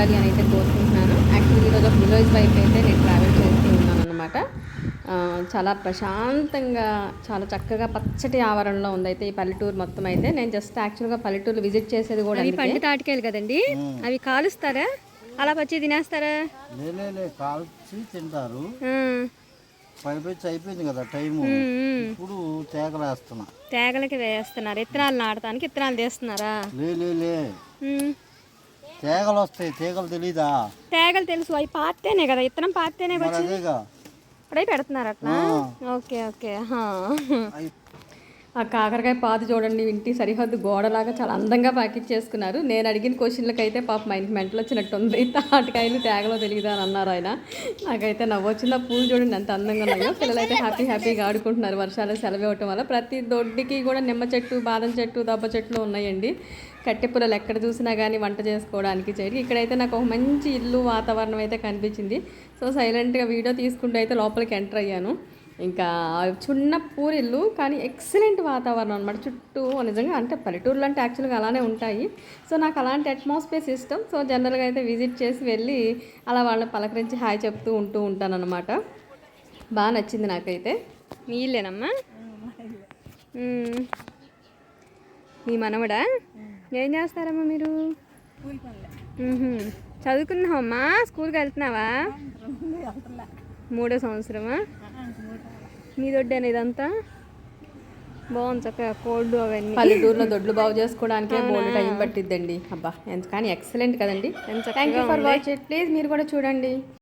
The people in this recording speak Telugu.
ఉండాలి అని అయితే కోరుకుంటున్నాను. యాక్చువల్లీ ఈరోజు ఒక విలేజ్ వైపు అయితే నేను ట్రావెల్ చేస్తూ ఉన్నాను అనమాట చాలా ప్రశాంతంగా చాలా చక్కగా పచ్చటి ఆవరణలో ఉంది అయితే ఈ పల్లెటూరు మొత్తం అయితే. నేను జస్ట్ యాక్చువల్గా పల్లెటూరు విజిట్ చేసేది కూడా. పండు తాటికాయలు కదండి? అవి కాలుస్తారా? అలా పచ్చి తినేస్తారా? కాల్చి తింటారు. పైపచ్చి అయిపోయింది కదా ఉమ్. ఇప్పుడు తేగలేస్తున్నా తేగలకి వేస్తున్నారు. ఇత్తనాలు నాటడానికి ఇత్తనాలు తీస్తున్నారా? లే లే లే. ఉమ్. తేగలు వస్తాయి తీగలు తెలీదా? తేగలు తెలుసు అవి పాతేనే కదా ఇత్తనం పాతేనే మరి వచ్చి అదేగా? ఇప్పుడే పెడుతున్నారు అట్లా? ఓకే ఓకే హా. ఆ కాకరకాయ పాత చూడండి ఇంటి సరిహద్దు గోడలాగా చాలా అందంగా ప్యాకెట్ చేసుకున్నారు. నేను అడిగిన క్వశ్చన్లకి అయితే పాప మా ఇంటి మెంటలు వచ్చినట్టుంది తాటికాయలు తేగలో తెలియదా అని అన్నారు ఆయన. నాకైతే నవ్వొచ్చింది. ఆ పూలు చూడండి ఎంత అందంగా ఉన్నాయో. పిల్లలు అయితే హ్యాపీ హ్యాపీగా ఆడుకుంటున్నారు. వర్షాలు సెలవు ఇవ్వటం వల్ల ప్రతి దొడ్డికి కూడా నిమ్మ చెట్టు బాదం చెట్టు దబ్బ చెట్లు ఉన్నాయండి. కట్టె పుల్లలు ఎక్కడ చూసినా కానీ వంట చేసుకోవడానికి చేయడానికి ఇక్కడైతే నాకు ఒక మంచి ఇల్లు వాతావరణం అయితే కనిపించింది. సో సైలెంట్గా వీడియో తీసుకుంటూ అయితే లోపలికి ఎంటర్ అయ్యాను. ఇంకా చిన్న పూరిల్లు కానీ ఎక్సలెంట్ వాతావరణం అనమాట చుట్టూ నిజంగా అంటే పల్లెటూర్లు అంటే యాక్చువల్గా అలానే ఉంటాయి. సో నాకు అలాంటి అట్మాస్ఫియర్స్ ఇష్టం సో జనరల్గా అయితే విజిట్ చేసి వెళ్ళి అలా వాళ్ళని పలకరించి హాయ్ చెప్తూ ఉంటూ ఉంటానన్నమాట. బాగా నచ్చింది నాకైతే. నీళ్ళేనమ్మా. మీ మనవడా? ఏం చేస్తారమ్మా మీరు. చదువుకున్నావమ్మా? స్కూల్కి వెళ్తున్నావా? మూడో సంవత్సరమా? మీ దొడ్డేనా ఇదంతా బాగుంది చక్కగా కోల్డ్ అవన్నీ. పల్లెటూరులో దొడ్లు బాగు చేసుకోవడానికే బోల్డ్ టైం పట్టిద్దండి. అబ్బా ఎంత కానీ ఎక్సలెంట్ కదండి. Thank you for watch it please మీరు కూడా చూడండి.